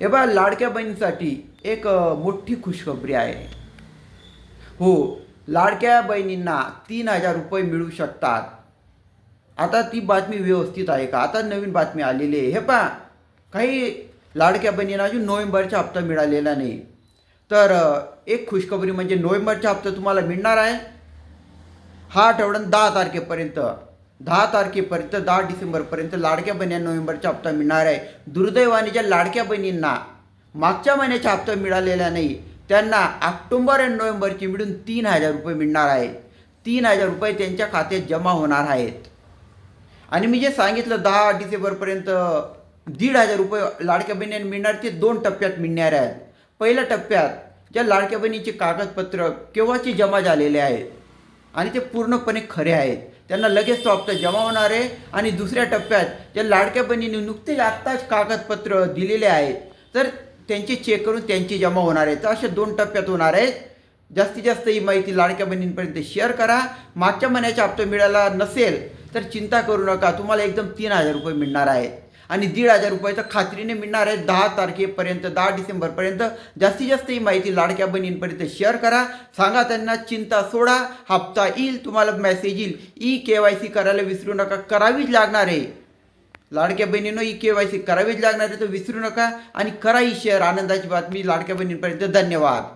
हे बघा लाडक्या बहिणीसाठी एक मोठी खुशखबरी आहे. हो लाडक्या बहिणींना तीन हजार रुपये मिळू शकतात. आता ती बातमी व्यवस्थित आहे का? आता नवीन बातमी आलेली आहे. हे पहा काही लाडक्या बहिणींना अजून नोव्हेंबरचा हप्ता मिळालेला नाही. तर एक खुशखबरी म्हणजे नोव्हेंबरचा हप्ता तुम्हाला मिळणार आहे. हा आठवड्यात दहा तारखेपर्यंत. दहा तारखेपर्यंत दहा डिसेंबरपर्यंत लाडक्या बहिणी नोव्हेंबरचा हप्ता मिळणार आहे. दुर्दैवाने ज्या लाडक्या बहिणींना मागच्या महिन्याचा हप्ता मिळालेला नाही त्यांना ऑक्टोंबर आणि नोव्हेंबरची मिळून तीन हजार रुपये मिळणार आहेत. तीन हजार रुपये त्यांच्या खात्यात जमा होणार आहेत. आणि मी जे सांगितलं दहा डिसेंबरपर्यंत दीड हजार रुपये लाडक्या बहिणींना मिळणार ते दोन टप्प्यात मिळणार आहेत. पहिल्या टप्प्यात ज्या लाडक्या बहिणीचे कागदपत्र केव्हाचे जमा झालेले आहेत आणि ते पूर्णपणे खरे आहेत. त्यांना लगेच तो हप्ता जमा होणार आहे. आणि दुसऱ्या टप्प्यात ज्या लाडक्या बहिणीने नुकतेच आत्ताच कागदपत्र दिलेले आहेत. तर त्यांचे चेक करून त्यांची जमा होणार आहे. तर अशा दोन टप्प्यात होणार आहेत. जास्तीत जास्त ही माहिती लाडक्या बहिणींपर्यंत शेअर करा. मागच्या महिन्याचा हप्ता मिळाला नसेल तर चिंता करू नका. तुम्हाला एकदम तीन हजार रुपये मिळणार आहेत. आणि दीड हजार रुपयाचं खात्रीने मिळणार आहे दहा तारखेपर्यंत दहा डिसेंबरपर्यंत. जास्तीत जास्त ही माहिती लाडक्या बहिणींपर्यंत शेअर करा. सांगा त्यांना चिंता सोडा. हप्ता येईल तुम्हाला मेसेज येईल. ई के वाय सी करायला विसरू नका. करावीच लागणार आहे. लाडक्या बहिणीनं ई के वाय सी करावीच लागणार आहे तर विसरू नका. आणि करा ही शेअर आनंदाची बातमी लाडक्या बहिणींपर्यंत. धन्यवाद.